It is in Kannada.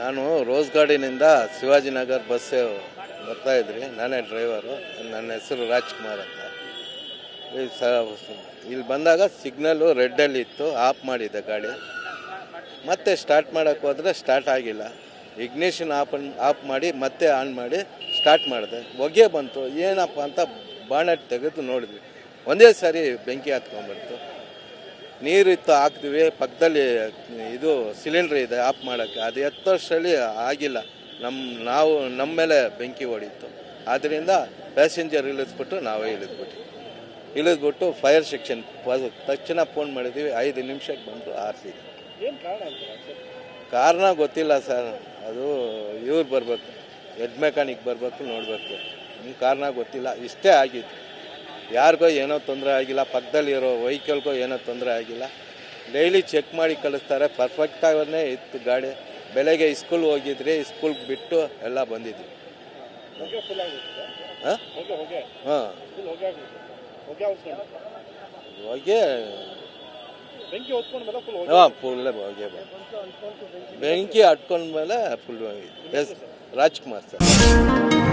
ನಾನು ರೋಸ್ ಗಾರ್ಡಿನಿಂದ ಶಿವಾಜಿನಗರ್ ಬಸ್ ಬರ್ತಾ ಇದ್ರಿ. ನಾನೇ ಡ್ರೈವರು. ನನ್ನ ಹೆಸರು ರಾಜ್ಕುಮಾರ್ ಅಂತ. ಇಲ್ಲಿ ಬಂದಾಗ ಸಿಗ್ನಲ್ಲು ರೆಡ್ಡಲ್ಲಿ ಇತ್ತು. ಆಫ್ ಮಾಡಿದ್ದೆ ಗಾಡಿ. ಮತ್ತೆ ಸ್ಟಾರ್ಟ್ ಮಾಡೋಕ್ಕೆ ಹೋದರೆ ಸ್ಟಾರ್ಟ್ ಆಗಿಲ್ಲ. ಇಗ್ನಿಷನ್ ಆಫ್ ಆಫ್ ಮಾಡಿ ಮತ್ತೆ ಆನ್ ಮಾಡಿ ಸ್ಟಾರ್ಟ್ ಮಾಡಿದೆ. ಹೊಗೆ ಬಂತು. ಏನಪ್ಪ ಅಂತ ಬಾಣಟ್ ತೆಗೆದು ನೋಡಿದ್ವಿ. ಒಂದೇ ಸಾರಿ ಬೆಂಕಿ ಹತ್ಕೊಂಡ್ಬಿಡ್ತು ನೀರಿತ್ತು ಹಾಕ್ತೀವಿ. ಪಕ್ಕದಲ್ಲಿ ಇದು ಸಿಲಿಂಡ್ರ್ ಇದೆ ಆಫ್ ಮಾಡೋಕ್ಕೆ. ಅದು ಎತ್ತಷ್ಟರಲ್ಲಿ ಆಗಿಲ್ಲ. ನಮ್ಮ ನಾವು ನಮ್ಮ ಮೇಲೆ ಬೆಂಕಿ ಹೊಡಿತು ಆದ್ದರಿಂದ ಪ್ಯಾಸೆಂಜರ್ ಇಳಿಸ್ಬಿಟ್ಟು ನಾವೇ ಇಳಿದ್ಬಿಟ್ಟು ಇಳಿದ್ಬಿಟ್ಟು ಫೈರ್ ಸೆಕ್ಷನ್ ತಕ್ಷಣ ಫೋನ್ ಮಾಡಿದ್ದೀವಿ ಐದು ನಿಮಿಷಕ್ಕೆ ಬಂದು ಆರಿಸಿದ್ವಿ ಏನು ಕಾರಣ ಗೊತ್ತಿಲ್ಲ ಸರ್. ಅದು ಇವ್ರು ಬರಬೇಕು. ಹೆಡ್ ಮೆಕ್ಯಾನಿಕ್ ಬರಬೇಕು ನೋಡಬೇಕು. ನಿಮ್ಮ ಕಾರಣ ಗೊತ್ತಿಲ್ಲ. ಇಷ್ಟೇ ಆಗಿದ್ದು ಯಾರಿಗೋ ಏನೋ ತೊಂದರೆ ಆಗಿಲ್ಲ, ಪಕ್ಕದಲ್ಲಿರೋ ವೆಹಿಕಲ್ಗೋ ಏನೋ ತೊಂದರೆ ಆಗಿಲ್ಲ. ಡೈಲಿ ಚೆಕ್ ಮಾಡಿ ಕಳಿಸ್ತಾರೆ. ಪರ್ಫೆಕ್ಟಾಗೇ ಇತ್ತು ಗಾಡಿ. ಬೆಳಗ್ಗೆ ಸ್ಕೂಲ್ ಹೋಗಿದ್ರಿ ಸ್ಕೂಲ್ಗೆ ಬಿಟ್ಟು ಎಲ್ಲ ಬಂದಿದ್ವಿ. ಹಾಂ? ಹಾಂ. ಹಾಂ ಫುಲ್ ಹೊಗೆ ಬಂತು ಬೆಂಕಿ ಹಟ್ಕೊಂಡ್ಮೇಲೆ ಫುಲ್ ಎಸ್, ರಾಜ್ಕುಮಾರ್ ಸರ್.